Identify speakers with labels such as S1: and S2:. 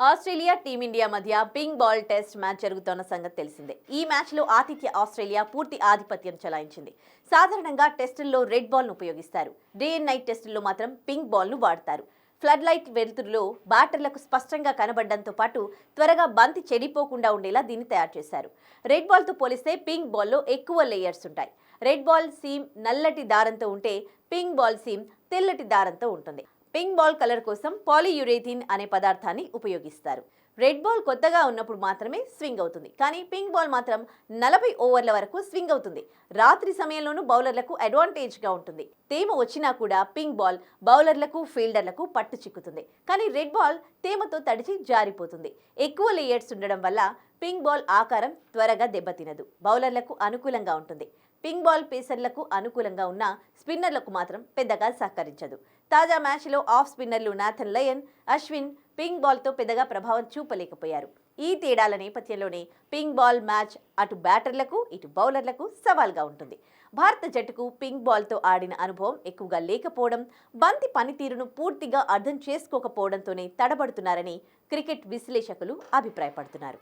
S1: Australia team India మధ్య pink ball test match జరుగుతున్న సంగతి తెలిసిందే. ఈ మ్యాచ్లో ఆతిథ్య ఆస్ట్రేలియా పూర్తి ఆధిపత్యం చెలాయించింది. సాధారణంగా టెస్టుల్లో రెడ్ బాల్ను ఉపయోగిస్తారు. డే అండ్ నైట్ టెస్టుల్లో మాత్రం పింక్ బాల్ను వాడతారు. ఫ్లడ్ లైట్ వెలుతురులో బ్యాటర్లకు స్పష్టంగా కనబడడంతో పాటు త్వరగా బంతి చెడిపోకుండా ఉండేలా దీన్ని తయారు చేశారు. రెడ్ బాల్తో పోలిస్తే పింక్ బాల్లో ఎక్కువ లేయర్స్ ఉంటాయి. రెడ్ బాల్ సీమ్ నల్లటి దారంతో ఉంటే పింక్ బాల్ సీమ్ తెల్లటి దారంతో ఉంటుంది. పింక్ బాల్ కలర్ కోసం పాలియురేథిన్ అనే పదార్థాన్ని ఉపయోగిస్తారు. రెడ్ బాల్ కొత్తగా ఉన్నప్పుడు మాత్రమే స్వింగ్ అవుతుంది. కానీ పింక్ బాల్ మాత్రం నలభై ఓవర్ల వరకు స్వింగ్ అవుతుంది. రాత్రి సమయంలోనూ బౌలర్లకు అడ్వాంటేజ్గా ఉంటుంది. తేమ వచ్చినా కూడా పింక్ బాల్ బౌలర్లకు ఫీల్డర్లకు పట్టు చిక్కుతుంది. కానీ రెడ్ బాల్ తేమతో తడిచి జారిపోతుంది. ఎక్కువ లేయర్స్ ఉండడం వల్ల పింక్ బాల్ ఆకారం త్వరగా దెబ్బతినదు. బౌలర్లకు అనుకూలంగా ఉంటుంది. పింగ్ బాల్ పేసర్లకు అనుకూలంగా ఉన్న స్పిన్నర్లకు మాత్రం పెద్దగా సహకరించదు. తాజా మ్యాచ్లో ఆఫ్ స్పిన్నర్లు నాథన్ లయన్ అశ్విన్ పింగ్ బాల్తో పెద్దగా ప్రభావం చూపలేకపోయారు. ఈ తేడాల నేపథ్యంలోనే పింగ్ బాల్ మ్యాచ్ అటు బ్యాటర్లకు ఇటు బౌలర్లకు సవాల్గా ఉంటుంది. భారత జట్టుకు పింక్ బాల్తో ఆడిన అనుభవం ఎక్కువగా లేకపోవడం బంతి పనితీరును పూర్తిగా అర్థం చేసుకోకపోవడంతోనే తడబడుతున్నారని క్రికెట్ విశ్లేషకులు అభిప్రాయపడుతున్నారు.